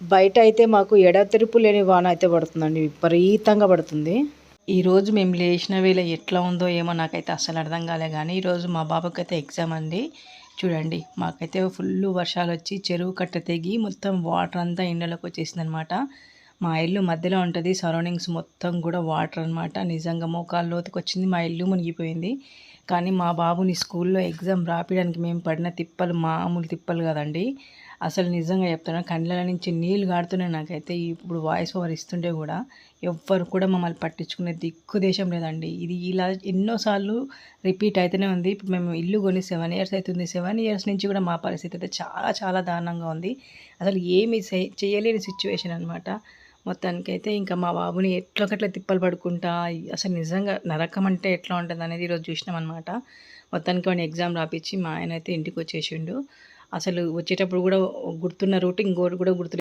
బయట అయితే మాకు ఎడతెరుపు లేని వాన అయితే పడుతుందండి విపరీతంగా పడుతుంది. ఈరోజు మేము లేచిన వేళ ఎట్లా ఉందో ఏమో నాకైతే అసలు అర్థం కాలే కానీ ఈరోజు మా బాబుకి అయితే ఎగ్జామ్ అండి. చూడండి మాకైతే ఫుల్ వర్షాలు వచ్చి చెరువు కట్ట తెగి మొత్తం వాటర్ అంతా ఇండ్లలోకి వచ్చేసింది అనమాట మా ఇల్లు మధ్యలో ఉంటుంది సరౌండింగ్స్ మొత్తం కూడా వాటర్ అనమాట నిజంగా మోకాళ్ళ లోతుకు వచ్చింది మా ఇల్లు మునిగిపోయింది. కానీ మా బాబుని స్కూల్లో ఎగ్జామ్ రాపించడానికి మేము పడిన తిప్పలు మామూలు తిప్పలు కదండి. అసలు నిజంగా చెప్తున్నా కండ్ల నుంచి నీళ్ళు కాడుతున్నాయి నాకైతే. ఇప్పుడు వాయిస్ ఓవర్ ఇస్తుంటే కూడా ఎవ్వరు కూడా మమ్మల్ని పట్టించుకునే దిక్కు దేశం లేదండి. ఇది ఇలా ఎన్నోసార్లు రిపీట్ అయితేనే ఉంది. ఇప్పుడు మేము ఇల్లు కొని సెవెన్ ఇయర్స్ అవుతుంది సెవెన్ ఇయర్స్ నుంచి కూడా మా పరిస్థితి అయితే చాలా చాలా దారుణంగా ఉంది. అసలు ఏమి చేయలేని సిచ్యువేషన్ అనమాట మొత్తానికైతే ఇంకా మా బాబుని ఎట్లొకట్లా తిప్పలు పడుకుంటా అసలు నిజంగా నరకం అంటే ఎట్లా ఉంటుంది అనేది ఈరోజు చూసినాం అనమాట మొత్తానికి వాడిని ఎగ్జామ్ రాపించి మా ఆయన అయితే ఇంటికి వచ్చేసిండు. అసలు వచ్చేటప్పుడు కూడా గుర్తున్న రూట్ ఇంకోటి కూడా గుర్తు